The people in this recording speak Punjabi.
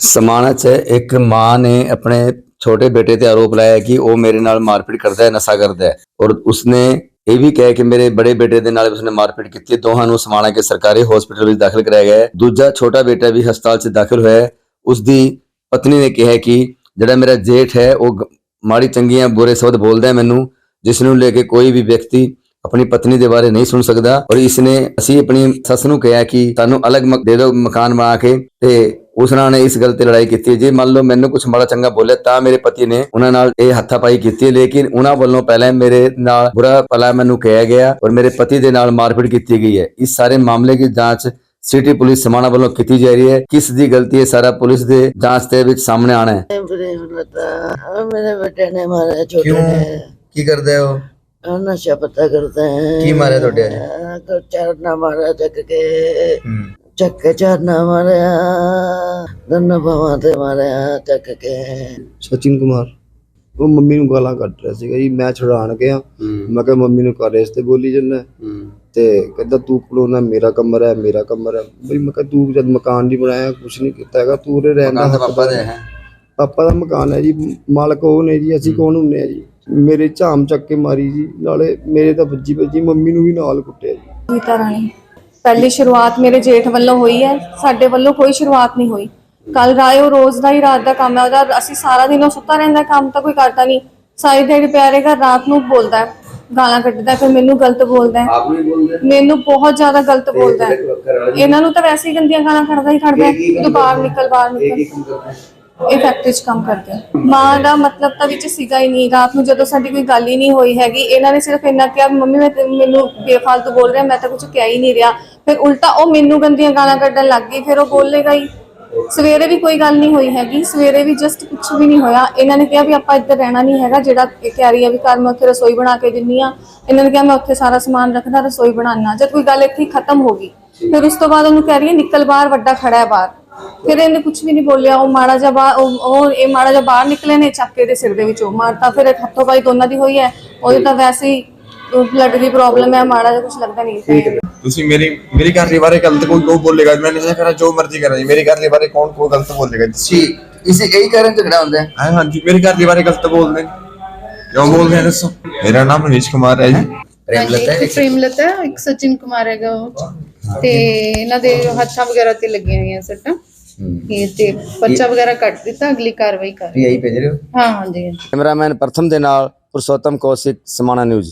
ਸਮਾਣਾ 'ਚ ਇੱਕ ਮਾਂ ਨੇ ਆਪਣੇ ਛੋਟੇ ਬੇਟੇ ਤੇ ਆਰੋਪ ਲਾਇਆ ਕਿ ਉਹ ਮੇਰੇ ਨਾਲ ਮਾਰਪੀਟ ਕਰਦਾ ਹੈ, ਨਸ਼ਾ ਕਰਦਾ ਹੈ। ਔਰ ਉਸਨੇ ਇਹ ਵੀ ਕਿਹਾ ਕਿ ਮੇਰੇ ਬੜੇ ਬੇਟੇ ਦੇ ਨਾਲ ਵੀ ਉਸਨੇ ਮਾਰਪੀਟ ਕੀਤੀ ਦੋਹਾਂ ਨੂੰ ਸਮਾਣਾ ਕੇ ਸਰਕਾਰੀ ਹਸਪੀਟਲ ਵਿੱਚ ਦਾਖਲ ਕਰਾਇਆ ਗਿਆ ਹੈ। ਦੂਜਾ ਛੋਟਾ ਬੇਟਾ ਵੀ ਹਸਪਤਾਲ 'ਚ ਦਾਖਲ ਹੋਇਆ ਹੈ। ਉਸ ਦੀ ਪਤਨੀ ਨੇ ਕਿਹਾ ਕਿ ਜਿਹੜਾ ਮੇਰਾ ਜੇਠ ਹੈ, ਉਹ ਮਾੜੀ ਚੰਗੀਆਂ ਬੁਰੇ ਸ਼ਬਦ ਬੋਲਦਾ ਹੈ ਮੈਨੂੰ, ਜਿਸ ਨੂੰ ਲੈ ਕੇ ਕੋਈ ਵੀ ਵਿਅਕਤੀ ਆਪਣੀ ਪਤਨੀ ਦੇ ਬਾਰੇ ਨਹੀਂ ਸੁਣ ਸਕਦਾ ਔਰ ਇਸ ਨੇ ਅਸੀਂ ਆਪਣੀ ਸੱਸ ਨੂੰ ਕਿਹਾ ਕਿ ਸਾਨੂੰ ਅਲੱਗ ਮਕ- ਦੇ ਦਿਓ ਮਕਾਨ ਬਣਾ ਕੇ ਤੇ ਉਸ ਨਾਲ ਨੇ ਇਸ ਗੱਲ ਤੇ ਲੜਾਈ ਕੀਤੀ। ਜੇ ਮੰਨ ਲਓ ਮੈਨੂੰ ਕੁਝ ਮਾੜਾ ਚੰਗਾ ਬੋਲੇ ਤਾਂ ਮੇਰੇ ਪਤੀ ਨੇ ਉਹਨਾਂ ਨਾਲ ਇਹ ਹੱਥਾਪਾਈ ਕੀਤੀ ਹੈ, ਲੇਕਿਨ ਉਹਨਾਂ ਵੱਲੋਂ ਪਹਿਲਾਂ ਮੇਰੇ ਨਾਲ ਬੁਰਾ ਭਲਾ ਮੈਨੂੰ ਕਿਹਾ ਗਿਆ ਔਰ ਮੇਰੇ ਪਤੀ ਦੇ ਨਾਲ ਮਾਰਪੀਟ ਕੀਤੀ ਗਈ ਹੈ। ਇਸ ਸਾਰੇ ਮਾਮਲੇ ਦੀ ਜਾਂਚ ਸਿਟੀ ਪੁਲਿਸ ਸਮਾਣਾ ਵੱਲੋਂ ਕੀਤੀ ਜਾ ਰਹੀ ਹੈ। ਕਿਸ ਦੀ ਗਲਤੀ ਹੈ ਸਾਰਾ ਪੁਲਿਸ ਦੇ ਜਾਂਚ ਦੇ ਵਿੱਚ ਸਾਹਮਣੇ ਆਣਾ ਹੈ। ਮੇਰੇ ਬੇਟੇ ਨੇ ਮਾਰਿਆ ਛੋਟੇ? ਨੇ। ਕੀ ਕਰਦੇ ਹੋ ਨਸ਼ਾ ਪਤਾ ਕਰਦਾ ਹੈ। ਕੀ ਮਾਰਿਆ ਤੁਹਾਡੇ? ਕੋ ਚਰਨਾ ਮਾਰਿਆ ਚੱਕ ਕੇ। ਚੱਕ ਕੇ ਚਰਨਾ ਮਾਰਿਆ। ਦੋਨੋਂ ਬਾਹਾਂ ਤੇ ਮਾਰਿਆ ਚੱਕ ਕੇ। ਸਚਿਨ ਕੁਮਾਰ ਉਹ ਮੰਮੀ ਨੂੰ ਗਾਲਾਂ ਕੱਢ ਰਿਹਾ ਸੀਗਾ ਜੀ ਮੈਂ ਛੁਡਾਣ ਗਿਆ। ਮੈਂ ਕਿਹਾ ਮੰਮੀ ਨੂੰ ਕਰ ਇਸ ਤੇ ਬੋਲੀ ਜੰਨਾ ਤੇ ਕਹਿੰਦਾ ਤੂੰ ਖਲੋਣਾ ਮੇਰਾ ਕਮਰਾ ਹੈ ਮੇਰਾ ਕਮਰਾ ਹੈ। ਬਈ ਮੈਂ ਕਿਹਾ ਤੂੰ ਜਦ ਮਕਾਨ ਨਹੀਂ ਬਣਾਇਆ ਕੁਛ ਨਹੀਂ ਕੀਤਾ ਹੈਗਾ ਤੂੰ ਉਰੇ ਰਹਿਣ ਦਾ ਪਾਪਾ ਦੇ ਹੈ। ਹੈ। ਪਾਪਾ ਦਾ ਮਕਾਨ ਹੈ ਜੀ ਮਾਲਕ ਉਹ ਨੇ ਜੀ ਅਸੀਂ ਕੌਣ ਹੁੰਨੇ ਆ ਜੀ? ਮੇਰੇ ਝਾਮ ਚੱਕ ਕੇ ਮਾਰੀ ਜੀ ਨਾਲੇ ਮੇਰੇ ਤਾਂ ਵੱਜੀ ਵੱਜੀ ਮੰਮੀ ਨੂੰ ਵੀ ਨਾਲ ਕੁੱਟਿਆ ਜੀ। ਗੀਤਾ ਰਾਣੀ ਪਹਿਲੀ ਸ਼ੁਰੂਆਤ ਮੇਰੇ ਜੇਠ ਵੱਲੋਂ ਹੋਈ ਹੈ ਸਾਡੇ ਵੱਲੋਂ ਕੋਈ ਸ਼ੁਰੂਆਤ ਨਹੀਂ ਹੋਈ। ਕੱਲ ਰਾਇਓ ਰੋਜ਼ ਦਾ ਹੀ ਰਾਤ ਦਾ ਕੰਮ ਹੈ ਉਹਦਾ ਅਸੀਂ ਸਾਰਾ ਦਿਨ ਉਹ ਸੁੱਤਾ ਰਹਿੰਦਾ ਕੰਮ ਤਾਂ ਕੋਈ ਕਰਦਾ ਨਹੀਂ। ਸਾਰੀ ਦਿਹਾੜੀ ਪਿਆ ਰਹੇਗਾ ਰਾਤ ਨੂੰ ਬੋਲਦਾ ਹੈ, ਗਾਲਾਂ ਕੱਢਦਾ ਹੈ, ਫਿਰ ਮੈਨੂੰ ਗਲਤ ਬੋਲਦਾ ਹੈ। ਆਪ ਵੀ ਬੋਲਦੇ ਮੈਨੂੰ ਬਹੁਤ ਜ਼ਿਆਦਾ ਗਲਤ ਬੋਲਦਾ ਹੈ। ਇਹਨਾਂ ਨੂੰ ਤਾਂ ਵੈਸੇ ਹੀ ਗੰਦੀਆਂ ਗਾਲਾਂ ਕੱਢਦਾ ਹੀ ਕੱਢਦਾ ਹੈ ਤੂੰ ਬਾਹਰ ਨਿਕਲ ਬਾਹਰ ਨਿਕਲ। ਇਹ ਇਹ ਫੈਕਟਰੀ 'ਚ ਕੰਮ ਕਰਦੇ ਆ। ਮਾਂ ਦਾ ਮਤਲਬ ਤਾਂ ਵਿੱਚ ਸੀਗਾ ਹੀ ਨਹੀਂ, ਰਾਤ ਨੂੰ ਜਦੋਂ ਸਾਡੀ ਕੋਈ ਗੱਲ ਹੀ ਨਹੀਂ ਹੋਈ ਹੈਗੀ, ਇਹਨਾਂ ਨੇ ਸਿਰਫ ਇੰਨਾ ਕਿਹਾ, ਮੰਮੀ, ਮੈਂ ਤੇ- ਮੈਨੂੰ ਬੇਫਾਲਤੂ ਬੋਲ ਰਿਹਾ, ਮੈਂ ਤਾਂ ਕੁਝ ਕਿਹਾ ਹੀ ਨਹੀਂ ਰਿਹਾ। ਫਿਰ ਉਲਟਾ ਉਹ ਮੈਨੂੰ ਗੰਦੀਆਂ ਗਾਲਾਂ ਕੱਢਣ ਲੱਗ ਗਈ, ਫਿਰ ਉਹ ਬੋਲੇਗਾ ਹੀ। ਸਵੇਰੇ ਵੀ ਕੋਈ ਗੱਲ ਨਹੀਂ ਹੋਈ ਹੈਗੀ, ਸਵੇਰੇ ਵੀ ਜਸਟ ਕੁਝ ਵੀ ਨਹੀਂ ਹੋਇਆ। ਇਹਨਾਂ ਨੇ ਕਿਹਾ ਵੀ ਆਪਾਂ ਇੱਧਰ ਰਹਿਣਾ ਨਹੀਂ ਹੈਗਾ, ਜਿਹੜਾ ਇਹ ਕਹਿ ਰਹੀ ਹੈ ਵੀ ਘਰ ਮੈਂ ਉੱਥੇ ਰਸੋਈ ਬਣਾ ਕੇ ਦਿੰਨੀ ਆ। ਇਹਨਾਂ ਨੇ ਕਿਹਾ ਮੈਂ ਉੱਥੇ ਸਾਰਾ ਸਮਾਨ ਰੱਖਦਾ, ਰਸੋਈ ਬਣਾਉਣਾ ਜਦ ਕੋਈ ਗੱਲ ਇੱਥੇ ਹੀ ਖਤਮ ਹੋ ਗਈ, ਫਿਰ ਉਸ ਤੋਂ ਬਾਅਦ ਉਹਨੂੰ ਕਹਿ ਰਹੀ ਹੈ ਨਿਕਲ ਬਾਹਰ, ਵੱਡਾ ਖੜਾ ਹੈ ਬਾਹਰ। ਫਿਰ ਇਹਨੇ ਕੁਝ ਵੀ ਨਹੀਂ ਬੋਲਿਆ ਉਹ ਮਾੜਾ ਜਿਹਾ ਬਾਹਰ ਉਹ ਇਹ ਮਾੜਾ ਜਿਹਾ ਬਾਹਰ ਨਿਕਲੇ ਨੇ ਚੱਕ ਕੇ ਦੇ ਸਿਰ ਦੇ ਵਿੱਚੋਂ। ਮਾਰਤਾ ਫਿਰ ਇੱਕ ਹੱਥੋਂ ਪਾਈ ਦੋਨਾਂ ਦੀ ਹੋਈ ਹੈ ਉਹਦੇ ਤਾਂ ਵੈਸੇ ਹੀ ਬਲੱਡ ਦੀ ਪ੍ਰੋਬਲਮ ਹੈ ਮਾੜਾ ਜਿਹਾ ਕੁਝ ਲੱਗਦਾ ਨਹੀਂ ਸੀ ਤੁਸੀਂ ਮੇਰੀ ਮੇਰੀ ਘਰ ਦੇ ਬਾਰੇ ਗਲਤ ਕੋਈ ਕੋਈ ਬੋਲੇਗਾ ਮੈਂ ਨਹੀਂ ਕਰਾਂ ਜੋ ਮਰਜ਼ੀ ਕਰਾਂ ਜੀ ਮੇਰੇ ਘਰ ਦੇ ਬਾਰੇ ਕੌਣ ਕੋਈ ਗਲਤ ਬੋਲੇਗਾ ਜੀ? ਸੀ ਇਸੇ ਇਹੀ ਕਾਰਨ ਝਗੜਾ ਹੁੰਦਾ ਹੈ? ਹਾਂ ਹਾਂਜੀ ਮੇਰੇ ਘਰ ਦੇ ਬਾਰੇ ਗਲਤ ਬੋਲਦੇ ਨੇ। ਕਿਉਂ ਬੋਲਦੇ ਨੇ ਦੱਸੋ? ਮੇਰਾ ਨਾਮ ਮਨੀਸ਼ ਕੁਮਾਰ ਹੈ ਜੀ। ਪ੍ਰੇਮ ਲਤਾ ਇੱਕ ਪ੍ਰੇਮਲਤਾ ਹੈ, ਇੱਕ ਸਚਿਨ ਕੁਮਾਰ ਹੈਗਾ ਉਹ। ਤੇ ਇਹਨਾਂ ਦੇ ਹੱਥਾਂ ਵਗੈਰਾ ਤੇ ਲੱਗੀਆਂ ਹੋਈਆਂ ਸੱਟਾਂ। ਇਹ ਤੇ ਬੱਚਾ ਵਗੈਰਾ ਕੱਟ ਦਿੱਤਾ ਅਗਲੀ ਕਾਰਵਾਈ ਕਰ ਪੀਆਈ ਭੇਜ ਰਹੇ ਹੋ? ਹਾਂ ਹਾਂਜੀ ਕੈਮਰਾਮੈਨ ਪ੍ਰਥਮ ਦੇ ਨਾਲ ਪੁਰਸ਼ੋਤਮ ਕੌਸ਼ਿਕ ਸਮਾਣਾ ਨਿਊਜ਼।